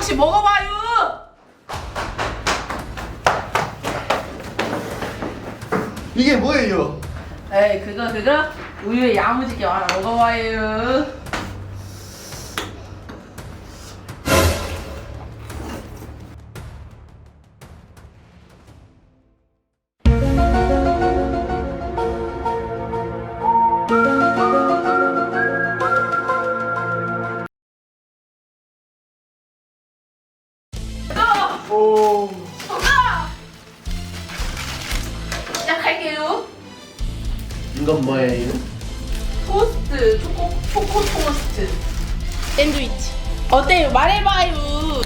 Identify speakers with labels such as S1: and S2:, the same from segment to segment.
S1: 씨 먹어봐요.
S2: 이게 뭐예요?
S1: 에이 그거 그거 우유에 야무지게 하나 먹어봐요.
S2: 오.
S1: 정답! 시작할게요.
S2: 이건 뭐예요?
S1: 토스트 초코 초코 토스트 샌드위치 어때요? 말해봐요.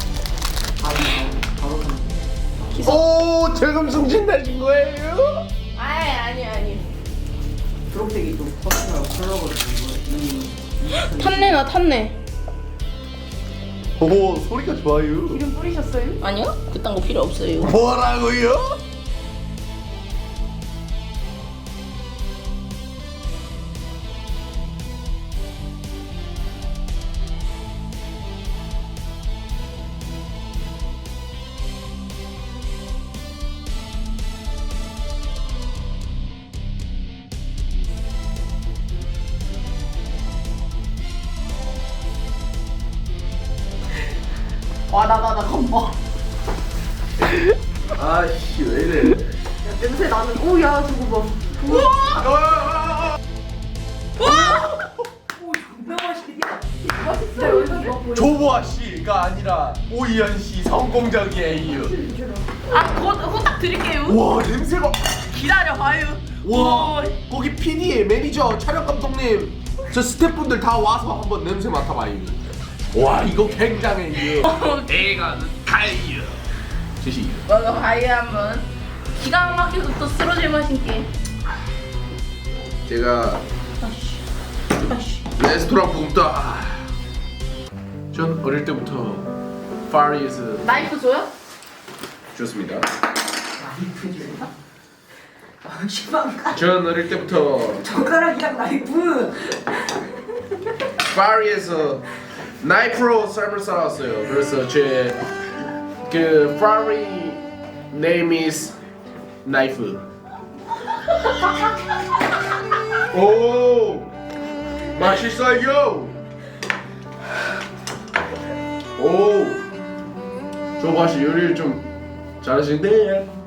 S2: 오, 재금승진 나신 거예요?
S1: 아니 아니 아니.
S3: 초록색이 또 커스가 컬러거든요. 이
S1: 탔네 나 탔네.
S2: 오, 소리가 좋아요.
S1: 기름 뿌리셨어요? 아니요. 그딴 거 필요 없어요.
S2: 뭐라고요?
S1: 와나나나 건버.
S2: 아씨, 왜 이래?
S3: 냄새 나는 오야 저거 봐.
S1: 우와! 우와!
S3: 존나 맛있겠다. 맛있어 여기서
S2: 조보아 씨가 아니라 오이연 씨 성공적이에요.
S1: 아곧 후딱 드릴게요.
S2: 와, 냄새가.
S1: 기다려봐요.
S2: 와,
S1: 오.
S2: 거기 PD, 매니저, 촬영 감독님, 저 스태프분들 다 와서 한번 냄새 맡아봐요. 와, 이거 굉장해요. 대가는 가요. 주시.
S1: 먹어봐요 한번. 기가 막혀서 또 쓰러질 맛인게.
S2: 제가
S1: 아씨. 아씨.
S2: 레스토랑 붐다. 전 어릴 때부터 파리에서
S1: 나이프 줘요?
S2: 좋습니다.
S3: 나이프 줄까? 아,
S2: 전 어릴 때부터
S3: 젓가락이랑 나이프.
S2: 파리에서 나이프로 쌀을 쌓았어요. 그래서 제그 파리 name 나이프. 오 맛있어요. 오 조바씨 요리를 좀 잘하시는데. 음